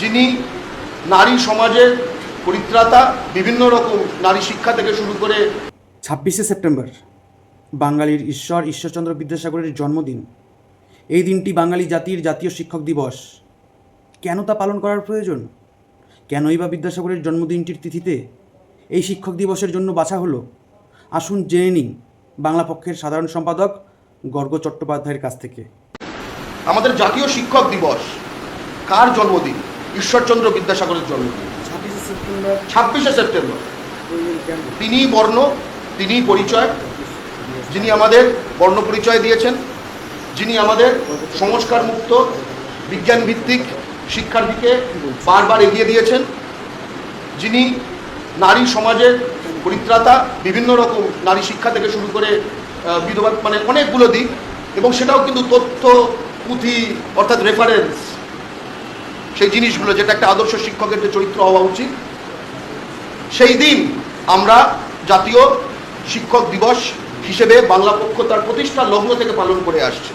যিনি নারী সমাজের পরিত্রাতা বিভিন্ন রকম নারী শিক্ষা থেকে শুরু করে ছাব্বিশে সেপ্টেম্বর বাঙালির ঈশ্বর ঈশ্বরচন্দ্র বিদ্যাসাগরের জন্মদিন। এই দিনটি বাঙালি জাতির জাতীয় শিক্ষক দিবস। কেন তা পালন করার প্রয়োজন? কেনই বা বিদ্যাসাগরের জন্মদিনটির তিথিতে এই শিক্ষক দিবসের জন্য বাছা হলো? আসুন জেনে নিন বাংলা পক্ষের সাধারণ সম্পাদক গর্গ চট্টোপাধ্যায়ের কাছ থেকে। আমাদের জাতীয় শিক্ষক দিবস কার জন্মদিন? ঈশ্বরচন্দ্র বিদ্যাসাগরের জন্মদিন ছাব্বিশে সেপ্টেম্বর। তিনি বর্ণ, তিনি পরিচয়। যিনি আমাদের বর্ণ পরিচয় দিয়েছেন, যিনি আমাদের সংস্কার মুক্ত, বিজ্ঞান ভিত্তিক শিক্ষার দিকে বারবার এগিয়ে দিয়েছেন। যিনি নারী সমাজের পরিত্রাতা, বিভিন্ন রকম নারী শিক্ষা থেকে শুরু করে বিধবা মানে অনেকগুলো দিক। এবং সেটাও কিন্তু তথ্য, পুঁথি, অর্থাৎ রেফারেন্স সেই জিনিসগুলো যেটা একটা আদর্শ শিক্ষকের যে চরিত্র হওয়া উচিত। সেই দিন আমরা জাতীয় শিক্ষক দিবস হিসেবে বাংলা পক্ষ তার প্রতিষ্ঠা লগ্ন থেকে পালন করে আসছে।